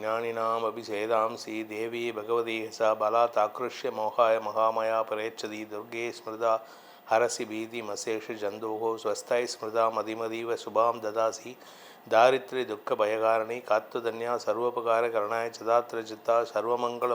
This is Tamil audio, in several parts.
ஞானினாம் அபிஷேதாம்சி தேவி பகவதி ச பலா தாக்ருஷ்ய மோகாய மகாமயா பரேச்சதி துர்கே ஸ்மிருதா ஹரசி பீதி மசேஷு ஜந்தோகோ ஸ்வஸ்தாய் ஸ்மிருதா மதிமதீவ சுபாம் ததாசி தாரித்ரி துக்க பயகாரணி காத்துதன்யா சர்வோபகார கரணாய சதாத்திர சித்தா சர்வமங்கள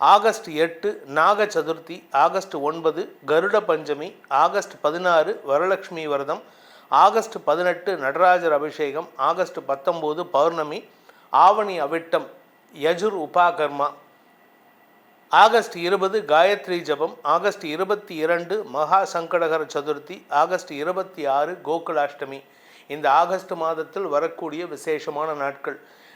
ஆகஸ்ட் எட்டு நாக சதுர்த்தி ஆகஸ்ட் ஒன்பது கருட பஞ்சமி ஆகஸ்ட் பதினாறு வரலட்சுமி விரதம் ஆகஸ்ட் பதினெட்டு நடராஜர் அபிஷேகம் ஆகஸ்ட் பத்தொம்போது பௌர்ணமி ஆவணி அவிட்டம் யஜுர் உபாகர்மா. ஆகஸ்ட் இருபது காயத்ரி ஜபம் ஆகஸ்ட் இருபத்தி இரண்டு மகா சங்கடகர சதுர்த்தி ஆகஸ்ட் இருபத்தி ஆறு கோகுலாஷ்டமி. இந்த ஆகஸ்ட் மாதத்தில் வரக்கூடிய விசேஷமான நாட்கள்.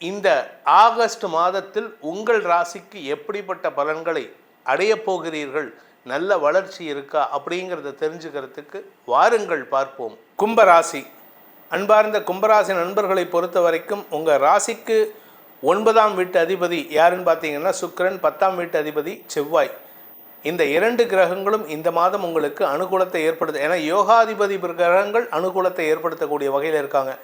இந்த ஆகஸ்ட் மாதத்தில் உங்கள் ராசிக்கு எப்படிப்பட்ட பலன்களை அடையப் போகிறீர்கள்? நல்ல வளர்ச்சி இருக்கா? அப்படிங்கிறத தெரிஞ்சுக்கிறதுக்கு வாருங்கள் பார்ப்போம். கும்பராசி. அன்பார்ந்த கும்பராசி நண்பர்களை பொறுத்த வரைக்கும் உங்கள் ராசிக்கு ஒன்பதாம் வீட்டு அதிபதி யாருன்னு பார்த்தீங்கன்னா சுக்கிரன் பத்தாம் வீட்டு அதிபதி செவ்வாய். இந்த இரண்டு கிரகங்களும் இந்த மாதம் உங்களுக்கு அனுகூலத்தை ஏற்படுத்த ஏன்னா யோகாதிபதி கிரகங்கள் அனுகூலத்தை ஏற்படுத்தக்கூடிய வகையில் இருக்காங்க.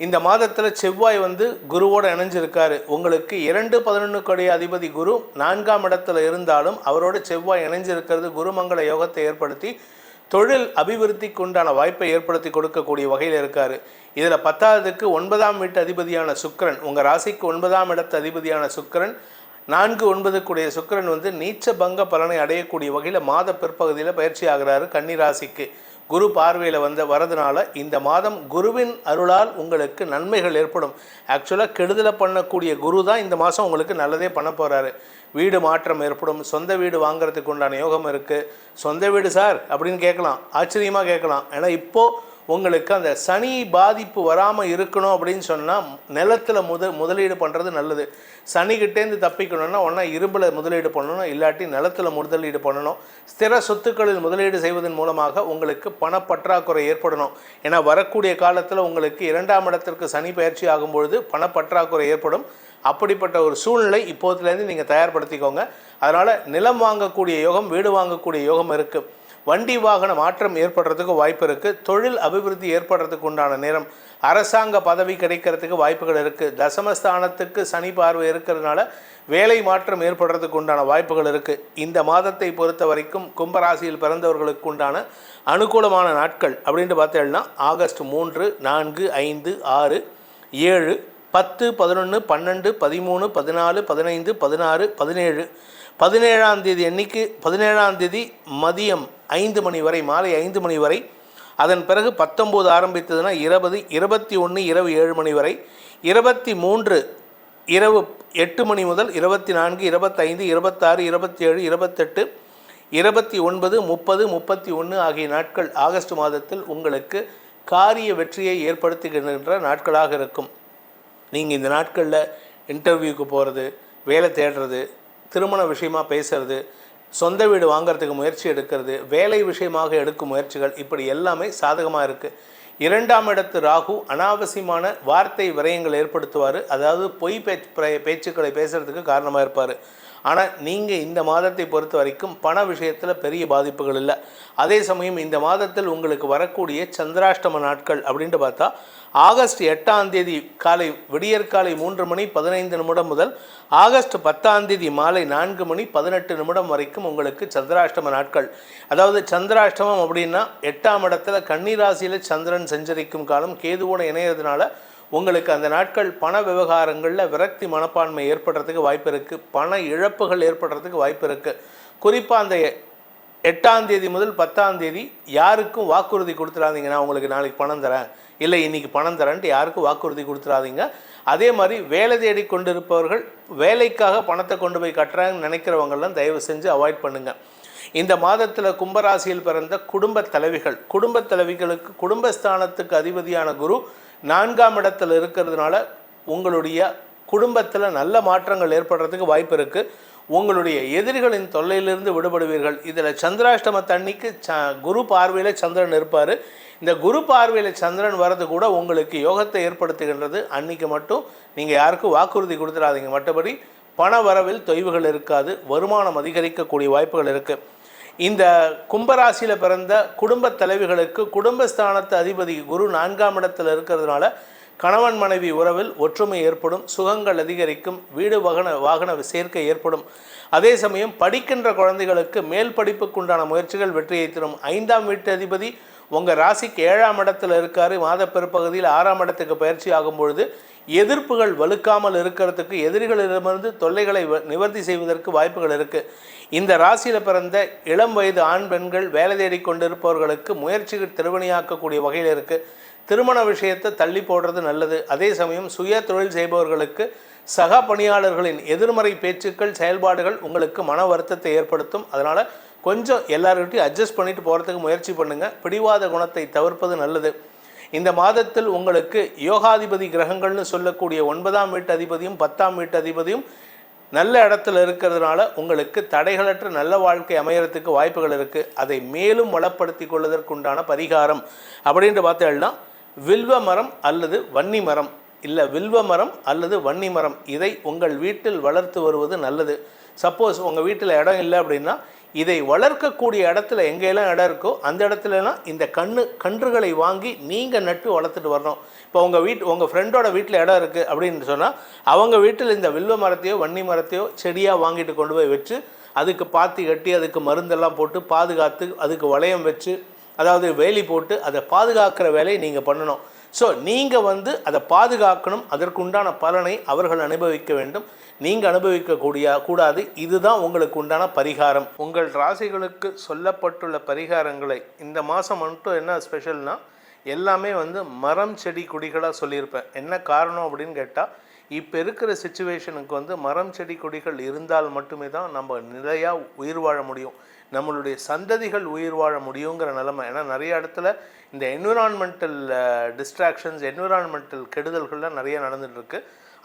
இந்த மாதத்தில் செவ்வாய் வந்து குருவோடு இணைஞ்சிருக்காரு. உங்களுக்கு இரண்டு பதினொன்று கோடி அதிபதி குரு நான்காம் இடத்துல இருந்தாலும் அவரோட செவ்வாய் இணைஞ்சிருக்கிறது குருமங்கள யோகத்தை ஏற்படுத்தி தொழில் அபிவிருத்திக்கு உண்டான வாய்ப்பை ஏற்படுத்தி கொடுக்கக்கூடிய வகையில் இருக்கார். இதில் பத்தாவதுக்கு ஒன்பதாம் வீட்டு அதிபதியான சுக்கிரன் உங்கள் ராசிக்கு ஒன்பதாம் இடத்து அதிபதியான சுக்கிரன் நான்கு ஒன்பதுக்குடைய சுக்கரன் வந்து நீச்ச பங்க பலனை அடையக்கூடிய வகையில் மாத பிற்பகுதியில் பயிற்சி ஆகிறாரு கன்னிராசிக்கு குரு பார்வையில் வந்த வரதுனால இந்த மாதம் குருவின் அருளால் உங்களுக்கு நன்மைகள் ஏற்படும். ஆக்சுவலாக கெடுதலை பண்ணக்கூடிய குரு தான் இந்த மாதம் உங்களுக்கு நல்லதே பண்ண போகிறாரு வீடு மாற்றம் ஏற்படும். சொந்த வீடு வாங்குறதுக்கு உண்டான யோகம் இருக்குது சொந்த வீடு சார் அப்படின்னு கேட்கலாம். ஆச்சரியமாக கேட்கலாம். ஏன்னா இப்போது உங்களுக்கு அந்த சனி பாதிப்பு வராமல் இருக்கணும் அப்படின்னு சொன்னால் நிலத்தில் முத முதலீடு பண்ணுறது நல்லது. சனிக்கிட்டேருந்து தப்பிக்கணும்னா ஒன்றா இரும்பில் முதலீடு பண்ணணும் இல்லாட்டி நிலத்தில் முதலீடு பண்ணணும். ஸ்திர சொத்துக்களில் முதலீடு செய்வதன் மூலமாக உங்களுக்கு பணப்பற்றாக்குறை ஏற்படணும். ஏன்னா வரக்கூடிய காலத்தில் உங்களுக்கு இரண்டாம் இடத்திற்கு சனி பயிற்சி ஆகும்பொழுது பணப்பற்றாக்குறை ஏற்படும். அப்படிப்பட்ட ஒரு சூழ்நிலை இப்போதுலேருந்து நீங்கள் தயார்படுத்திக்கோங்க. அதனால் நிலம் வாங்கக்கூடிய யோகம் வீடு வாங்கக்கூடிய யோகம் இருக்குது வண்டி வாகன மாற்றம் ஏற்படுறதுக்கு வாய்ப்பு இருக்குது தொழில் அபிவிருத்தி ஏற்படுறதுக்கு உண்டான நேரம். அரசாங்க பதவி கிடைக்கிறதுக்கு வாய்ப்புகள் இருக்குது தசமஸ்தானத்துக்கு சனி பார்வை இருக்கிறதுனால வேலை மாற்றம் ஏற்படுறதுக்கு உண்டான வாய்ப்புகள் இருக்குது இந்த மாதத்தை பொறுத்த வரைக்கும் கும்பராசியில் பிறந்தவர்களுக்கு உண்டான அனுகூலமான நாட்கள் அப்படின்ட்டு பார்த்தேன்னா ஆகஸ்ட் மூன்று நான்கு ஐந்து ஆறு ஏழு பத்து பதினொன்று பன்னெண்டு பதிமூணு பதினாலு பதினைந்து பதினாறு பதினேழு. பதினேழாம் தேதி அன்னைக்கு பதினேழாம் தேதி மதியம் ஐந்து மணி வரை மாலை ஐந்து மணி வரை. அதன் பிறகு பத்தொம்போது ஆரம்பித்ததுன்னா இருபது இருபத்தி ஒன்று இரவு ஏழு மணி வரை. இருபத்தி மூன்று இரவு எட்டு மணி முதல் இருபத்தி நான்கு இருபத்தைந்து இருபத்தாறு இருபத்தேழு இருபத்தெட்டு இருபத்தி ஒன்பது முப்பது முப்பத்தி ஒன்று ஆகிய நாட்கள் ஆகஸ்ட் மாதத்தில் உங்களுக்கு காரிய வெற்றியை ஏற்படுத்துகின்ற நாட்களாக இருக்கும். நீங்கள் இந்த நாட்களில் இன்டர்வியூக்கு போகிறது வேலை தேடுறது திருமண விஷயமா பேசுகிறது சொந்த வீடு வாங்குறதுக்கு முயற்சி எடுக்கிறது வேலை விஷயமாக எடுக்கும் முயற்சிகள் இப்படி எல்லாமே சாதகமாக இருக்குது இரண்டாம் இடத்து ராகு அனாவசியமான வார்த்தை விரயங்கள் ஏற்படுத்துவார். அதாவது பொய் பேச்சு பேச்சுக்களை பேசுகிறதுக்கு காரணமாக இருப்பார். ஆனால் நீங்கள் இந்த மாதத்தை பொறுத்த வரைக்கும் பண விஷயத்தில் பெரிய பாதிப்புகள் இல்லை. அதே சமயம் இந்த மாதத்தில் உங்களுக்கு வரக்கூடிய சந்திராஷ்டம நாட்கள் அப்படின்ட்டு பார்த்தா ஆகஸ்ட் எட்டாம் தேதி காலை விடியற்காலை மூன்று மணி பதினைந்து நிமிடம் முதல் ஆகஸ்ட் பத்தாம் தேதி மாலை நான்கு மணி பதினெட்டு நிமிடம் வரைக்கும் உங்களுக்கு சந்திராஷ்டம நாட்கள். அதாவது சந்திராஷ்டமம் அப்படின்னா எட்டாம் இடத்துல கன்னிராசியில் சந்திரன் சஞ்சரிக்கும் காலம் கேதுவோட இணையறதுனால உங்களுக்கு அந்த நாட்கள் பண விவகாரங்களில் விரக்தி மனப்பான்மை ஏற்படுறதுக்கு வாய்ப்பு இருக்குது பண இழப்புகள் ஏற்படுறதுக்கு வாய்ப்பு இருக்குது குறிப்பாக அந்த எட்டாம் தேதி முதல் பத்தாம் தேதி யாருக்கும் வாக்குறுதி கொடுத்துடாதீங்க. நான் உங்களுக்கு நாளைக்கு பணம் தரேன். இல்லை இன்றைக்கி பணம் தரேன்ட்டு யாருக்கும் வாக்குறுதி கொடுத்துடாதீங்க. அதே மாதிரி வேலை தேடி கொண்டிருப்பவர்கள் வேலைக்காக பணத்தை கொண்டு போய் கட்டுறாங்கன்னு நினைக்கிறவங்கெல்லாம் தயவு செஞ்சு அவாய்ட் பண்ணுங்கள் இந்த மாதத்தில் கும்பராசியில் பிறந்த குடும்ப தலைவிகள் குடும்ப தலைவிகளுக்கு குடும்பஸ்தானத்துக்கு அதிபதியான குரு நான்காம் இடத்துல இருக்கிறதுனால உங்களுடைய குடும்பத்தில் நல்ல மாற்றங்கள் ஏற்படுறதுக்கு வாய்ப்பு இருக்குது உங்களுடைய எதிரிகளின் தொல்லையிலிருந்து விடுபடுவீர்கள். இதில் சந்திராஷ்டம தண்ணிக்கு ச குரு பார்வையில் சந்திரன் இருப்பார். இந்த குரு பார்வையில் சந்திரன் வர்றது கூட உங்களுக்கு யோகத்தை ஏற்படுத்துகின்றது. அன்னைக்கு மட்டும் நீங்கள் யாருக்கும் வாக்குறுதி கொடுத்துடாதீங்க. மற்றபடி பண வரவில் தொய்வுகள் இருக்காது. வருமானம் அதிகரிக்கக்கூடிய வாய்ப்புகள் இருக்குது இந்த கும்பராசியில் பிறந்த குடும்ப தலைவிகளுக்கு குடும்பஸ்தானத்து அதிபதி குரு நான்காம் இடத்தில் இருக்கிறதுனால கணவன் மனைவி உறவில் ஒற்றுமை ஏற்படும் சுகங்கள் அதிகரிக்கும் வீடு வாகன வாகன சேர்க்கை ஏற்படும். அதே சமயம் படிக்கின்ற குழந்தைகளுக்கு மேல் படிப்புக்குண்டான முயற்சிகள் வெற்றியை தரும். ஐந்தாம் வீட்டு அதிபதி உங்கள் ராசிக்கு ஏழாம் இடத்துல இருக்காரு மாத பிற்பகுதியில் ஆறாம் இடத்துக்கு பயிற்சி ஆகும் பொழுது எதிர்ப்புகள் வலுக்காமல் இருக்கிறதுக்கு எதிரிகளிடமிருந்து தொல்லைகளை வ- நிவர்த்தி செய்வதற்கு வாய்ப்புகள் இருக்குது இந்த ராசியில் பிறந்த இளம் வயது ஆண் பெண்கள் வேலை தேடி கொண்டிருப்பவர்களுக்கு முயற்சிகள் திருவணியாக்கக்கூடிய வகையில் இருக்குது திருமண விஷயத்தை தள்ளி போடுறது நல்லது. அதே சமயம் சுய தொழில் செய்பவர்களுக்கு சக பணியாளர்களின் எதிர்மறை பேச்சுக்கள் செயல்பாடுகள் உங்களுக்கு மன வருத்தத்தை ஏற்படுத்தும். அதனால் கொஞ்சம் எல்லார்கிட்டையும் அட்ஜஸ்ட் பண்ணிட்டு போகிறதுக்கு முயற்சி பண்ணுங்கள் பிடிவாத குணத்தை தவிர்ப்பது நல்லது. இந்த மாதத்தில் உங்களுக்கு யோகாதிபதி கிரகங்கள்னு சொல்லக்கூடிய ஒன்பதாம் வீட்டு அதிபதியும் பத்தாம் வீட்டு அதிபதியும் நல்ல இடத்துல இருக்கிறதுனால உங்களுக்கு தடைகளற்ற நல்ல வாழ்க்கை அமையறதுக்கு வாய்ப்புகள் இருக்குது அதை மேலும் வளப்படுத்தி கொள்வதற்குண்டான பரிகாரம் அப்படின்ட்டு பார்த்தேன்னா வில்வ மரம் அல்லது வன்னி மரம். இல்லை வில்வ மரம் அல்லது வன்னி மரம். இதை உங்கள் வீட்டில் வளர்த்து வருவது நல்லது. சப்போஸ் உங்கள் வீட்டில் இடம் இல்லை அப்படின்னா இதை வளர்க்கக்கூடிய இடத்துல எங்கெல்லாம் இடம் இருக்கோ அந்த இடத்துலலாம் இந்த கண்ணு கன்றுகளை வாங்கி நீங்கள் நட்டு வளர்த்துட்டு வரணும். இப்போ உங்கள் வீட்டு உங்கள் ஃப்ரெண்டோட வீட்டில் இடம் இருக்குது அப்படின்னு சொன்னால் அவங்க வீட்டில் இந்த வில்வ மரத்தையோ வன்னி மரத்தையோ செடியாக வாங்கிட்டு கொண்டு போய் வச்சு அதுக்கு பாத்தி கட்டி அதுக்கு மருந்தெல்லாம் போட்டு பாதுகாத்து அதுக்கு வளையம் வச்சு அதாவது வேலி போட்டு அதை பாதுகாக்கிற வேலையை நீங்கள் பண்ணணும். ஸோ நீங்கள் வந்து அதை பாதுகாக்கணும். அதற்குண்டான பலனை அவர்கள் அனுபவிக்க வேண்டும். நீங்கள் அனுபவிக்கக்கூடிய கூடாது. இதுதான் உங்களுக்கு உண்டான பரிகாரம். உங்கள் ராசிகளுக்கு சொல்லப்பட்டுள்ள பரிகாரங்களை இந்த மாதம் மட்டும் என்ன ஸ்பெஷல்னால் எல்லாமே வந்து மரம் செடி கொடிகளாக சொல்லியிருப்பேன். என்ன காரணம் அப்படின்னு கேட்டால் இப்போ இருக்கிற சுச்சுவேஷனுக்கு வந்து மரம் செடி கொடிகள் இருந்தால் மட்டுமே தான் நம்ம நிலையாக உயிர் வாழ முடியும். நம்மளுடைய சந்ததிகள் உயிர் வாழ முடியுங்கிற நிலைமை. ஏன்னா நிறைய இடத்துல இந்த என்விரான்மெண்டல் டிஸ்ட்ராக்ஷன்ஸ் என்விரான்மெண்டல் கெடுதல்கள்லாம் நிறைய நடந்துகிட்ருக்கு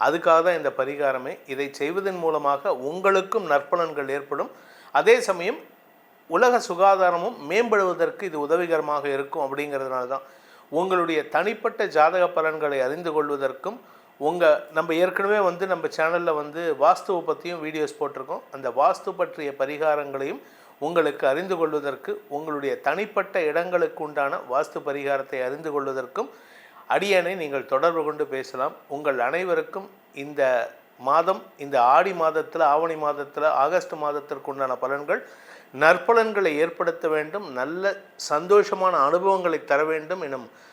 அதுக்காக தான் இந்த பரிகாரமே. இதை செய்வதன் மூலமாக உங்களுக்கும் நற்பலன்கள் ஏற்படும். அதே சமயம் உலக சுகாதாரமும் மேம்படுவதற்கு இது உதவிகரமாக இருக்கும் அப்படிங்கிறதுனால தான். உங்களுடைய தனிப்பட்ட ஜாதக பலன்களை அறிந்து கொள்வதற்கும் உங்கள் நம்ம ஏற்கனவே வந்து நம்ம சேனலில் வந்து வாஸ்துவை பற்றியும் வீடியோஸ் போட்டிருக்கோம். அந்த வாஸ்து பற்றிய பரிகாரங்களையும் உங்களுக்கு அறிந்து கொள்வதற்கு உங்களுடைய தனிப்பட்ட இடங்களுக்கு உண்டான வாஸ்து பரிகாரத்தை அறிந்து கொள்வதற்கும் அடியனை நீங்கள் தொடர்பு கொண்டு பேசலாம். உங்கள் அனைவருக்கும் இந்த மாதம் இந்த ஆடி மாதத்தில் ஆவணி மாதத்தில் ஆகஸ்ட் மாதத்திற்கு உண்டான பலன்கள் நற்பலன்களை ஏற்படுத்த வேண்டும் நல்ல சந்தோஷமான அனுபவங்களை தர வேண்டும் எனும்